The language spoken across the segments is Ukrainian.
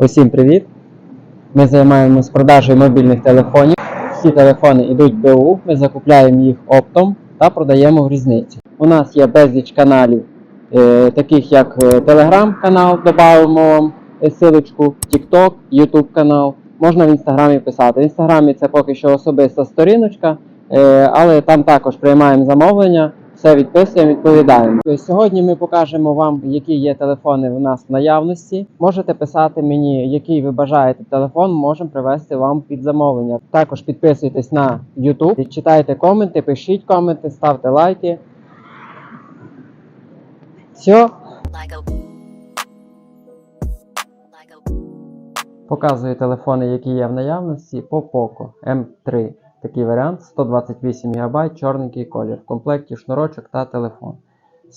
Усім привіт! Ми займаємось продажею мобільних телефонів. Всі телефони йдуть БУ, ми закупляємо їх оптом та продаємо в різниці. У нас є безліч каналів, е, таких як Telegram канал, додамо вам е, силочку, TikTok, YouTube канал. Можна в інстаграмі писати. В інстаграмі це поки що особиста сторіночка, е, але там також приймаємо замовлення, все відписуємо, відповідаємо. Сьогодні ми покажемо вам, які є телефони у нас в наявності. Можете писати мені, який ви бажаєте телефон, можемо привезти вам під замовлення. Також підписуйтесь на YouTube, читайте коменти, пишіть коменти, ставте лайки. Все. Показую телефони, які є в наявності по Poco M3. Такий варіант 128 ГБ, чорненький колір. В комплекті шнурочок та телефон.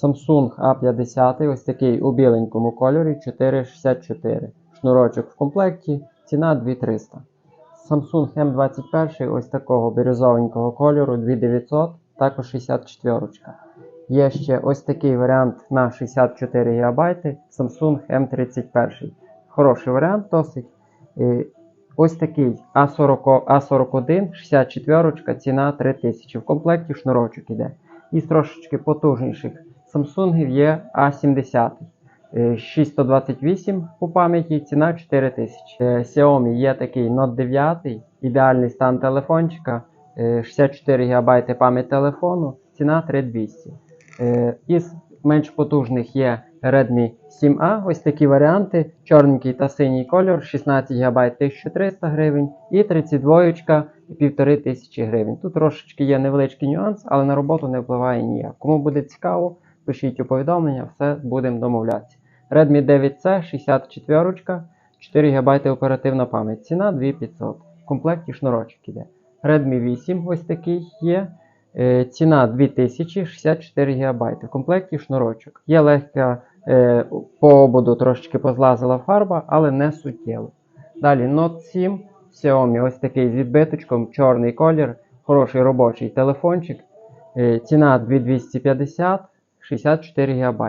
Samsung A50, ось такий у біленькому кольорі 464. Шнурочок в комплекті, ціна 2300. Samsung M21 ось такого бірюзовенького кольору 2900, також 64. Є ще ось такий варіант на 64 ГБ Samsung M31. Хороший варіант досить. Е, Ось такий А40, А41, 64, ціна 3000. В комплекті шнурочок іде. І з трошечки потужніших Samsung є А70. е, 628 по пам'яті, ціна 4000. Е, Xiaomi є такий Note 9, ідеальний стан телефончика, е, 64 ГБ пам'ять телефону, ціна 3200. Е, Із менш потужних є Redmi 7A, ось такі варіанти, чорненький та синій кольор, 16 ГБ 1300 гривень і 32 1500 гривень. Тут трошечки є невеличкий нюанс, але на роботу не впливає ніяк. Кому буде цікаво, пишіть у повідомлення, все будемо домовлятися. Redmi 9C 64, 4 ГБ оперативна пам'ять, ціна 2500. В комплекті шнурочок іде. Redmi 8 ось такий є. Е, Ціна 2064 ГБ. В комплекті шнурочок. Є легка по ободу трошечки позлазила фарба, але не суттєво. Далі Note 7, Xiaomi, ось такий з відбиточком, чорний колір, хороший робочий телефончик. Е, Ціна 2250, 64 ГБ.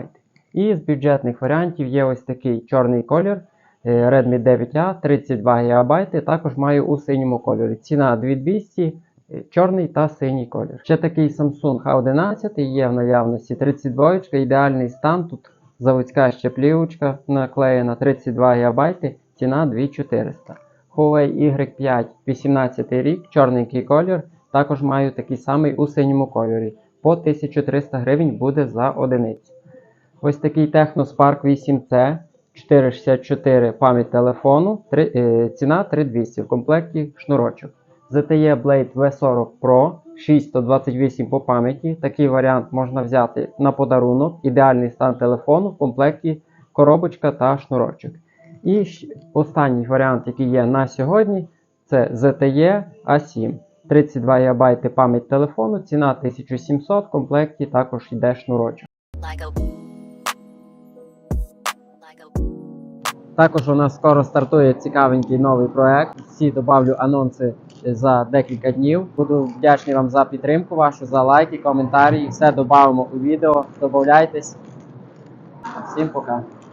І з бюджетних варіантів є ось такий чорний колір. е, Redmi 9A, 32 ГБ, також маю у синьому кольорі. Ціна 2200, е, чорний та синій колір. Ще такий Samsung A11 є в наявності 32 ідеальний стан. Тут заводська ще плівочка наклеєна 32 ГБ, ціна 2400. Huawei Y5 18 рік, чорненький колір. Також маю такий самий у синьому кольорі. По 1300 гривень буде за одиницю. Ось такий Technospark 8C 464 пам'ять телефону, три- е, ціна 3200 в комплекті шнурочок. ZTE Blade V40 Pro 628 по пам'яті. Такий варіант можна взяти на подарунок. Ідеальний стан телефону в комплекті коробочка та шнурочок. І останній варіант, який є на сьогодні, це ZTE A7. 32 ГБ пам'ять телефону, ціна 1700, в комплекті також йде шнурочок. Також у нас скоро стартує цікавенький новий проект. Всі добавлю анонси за декілька днів. Буду вдячний вам за підтримку вашу, за лайки, коментарі. Все додамо у відео. Добавляйтесь. Всім пока.